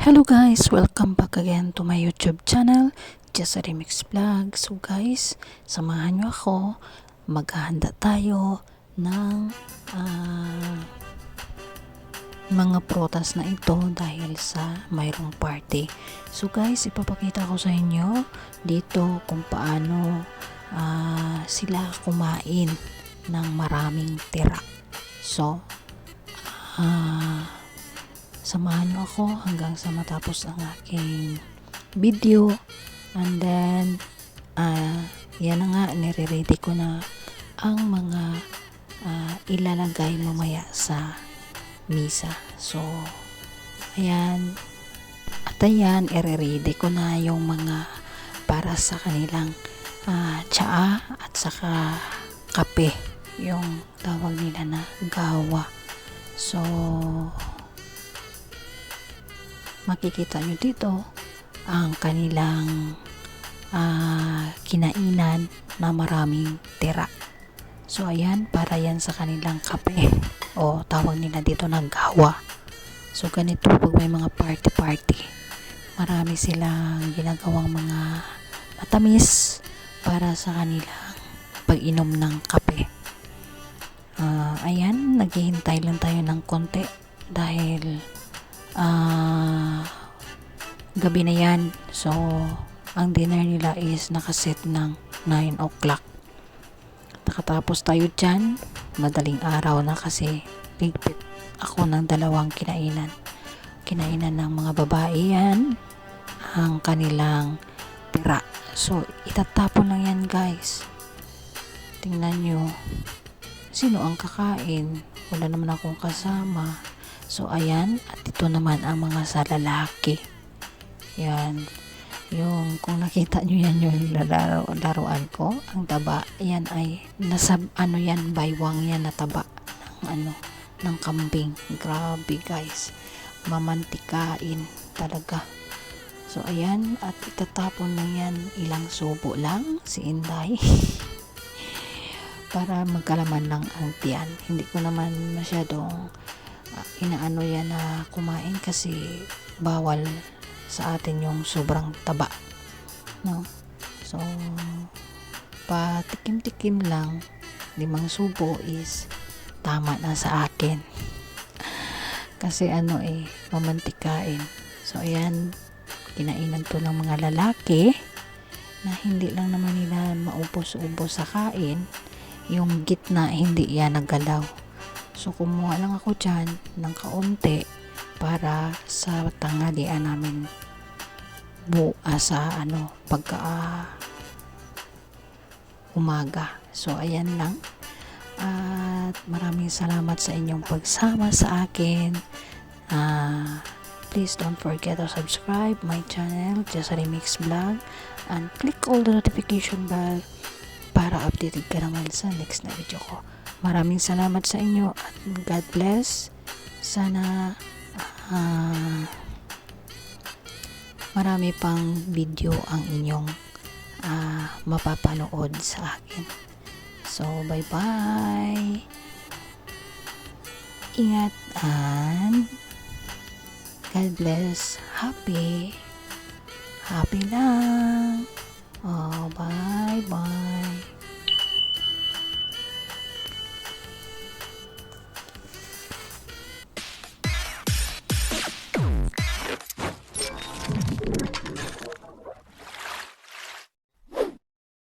Hello guys, welcome back again to my YouTube channel, Just a Remix Vlog. So guys, samahan nyo ako, maghahanda tayo ng ah, mga prutas na ito dahil sa mayroong party. So guys, ipapakita ko sa inyo dito kung paano ah, sila kumain ng maraming tira. So, ah samahan nyo ako hanggang sa matapos ang aking video. And then ah yan na nga nire-ready ko na ang mga ah, ilalagay mamaya sa misa. So ayan. At ayan ire-ready ko na yung mga para sa kanilang ah, tsaa at saka kape. Yung tawag nila na gawa. So makikita nyo dito ang kanilang ah, kinainan na maraming tira. So ayan, para yan sa kanilang kape o tawag nila dito na gawa. So ganito pag may mga party-party, marami silang ginagawang mga matamis para sa kanilang pag-inom ng kape. Ah, ayan, naghihintay lang tayo ng konti dahil ah gabi na yan. So, ang dinner nila is nakaset ng 9 o'clock. Nakatapos tayo dyan, madaling araw na kasi ligpit ako ng dalawang kinainan. Kinainan ng mga babae yan, ang kanilang tira. So, itatapon lang yan guys. Tingnan nyo, sino ang kakain? Wala naman akong kasama. So, ayan. At ito naman ang mga sa lalaki. Yan. Yung, kung nakita nyo yan yung laro, laruan ko, ang taba, yan ay, nasa, ano yan, baywang yan na taba ng ano, ng kambing. Grabe guys. Mamantikain talaga. So, ayan. At itatapon lang yan. Ilang subo lang. Si Inday. para magkalaman lang ang tiyan. Hindi ko naman masyadong inaano yan na kumain kasi bawal sa atin yung sobrang taba no? So patikim-tikim lang. Limang subo is tama na sa akin kasi ano eh mamantikain. So ayan kinainan to ng mga lalaki na hindi lang naman nila maubos-ubos sa kain. Yung gitna hindi yan nagalaw So, kumuha lang ako dyan ng kaunti para sa tanghalian namin bukas sa ano, pagka uh, umaga. So, ayan lang. At maraming salamat sa inyong pagsama sa akin. Uh, please don't forget to subscribe my channel, Just Remix Vlog. And click all the notification bell para updated ka naman sa next na video ko. Maraming salamat sa inyo at God bless. Sana uh, marami pang video ang inyong uh, mapapanood sa akin. So, bye-bye. Ingat and God bless. Happy. Happy lang.